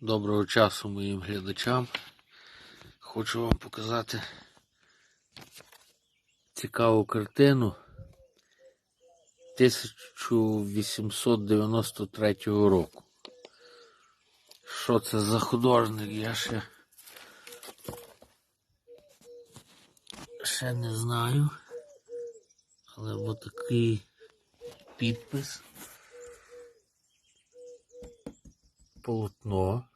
Доброго часу моїм глядачам. Хочу вам показати цікаву картину 1893 року. Що це за художник? Я ще, ще не знаю. Але от такий підпис. Полотно.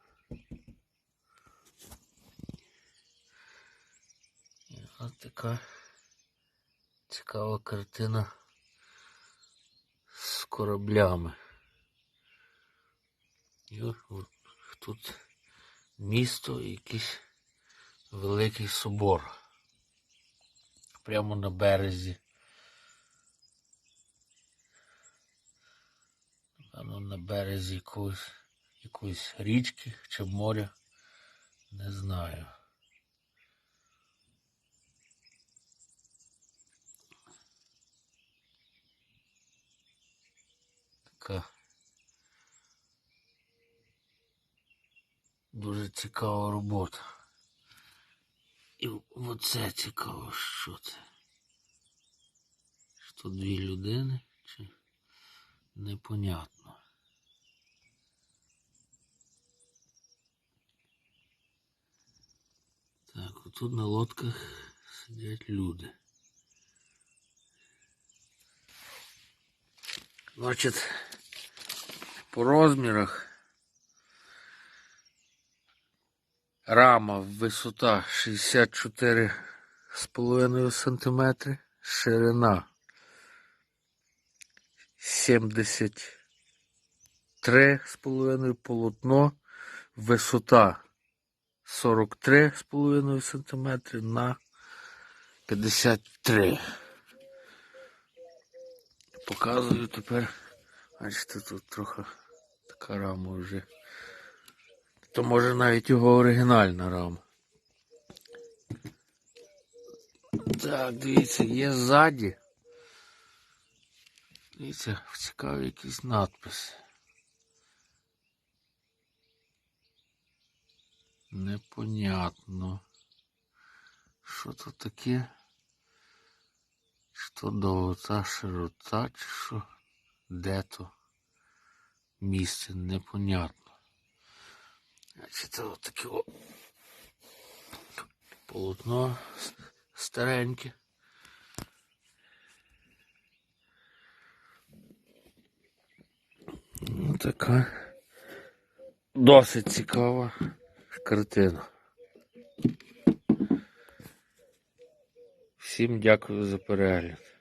Ось така цікава картина з кораблями. І от тут місто і якийсь великий собор. Прямо на березі. Напевно, на березі якогось, якоїсь річки чи моря. Не знаю. Така дуже цікава робота. І оце цікаво, що це. Що дві людини чи непонятно. Отут на лодках сидять люди. Значить, по розмірах рама висота 64,5 см, ширина 73,5 полотно, висота 43,5 см на 53. Показую тепер. Бачите, тут трохи така рама вже. То може навіть його оригінальна рама. Так, дивіться, є ззаді. Дивіться, цікавий якийсь надпис. Непонятно. Що тут таке? Що довгота, широта, чи що? Де то місце? Непонятно. Значить, це отаке о полотно стареньке. Ну, така досить цікава картина. Всім дякую за перегляд.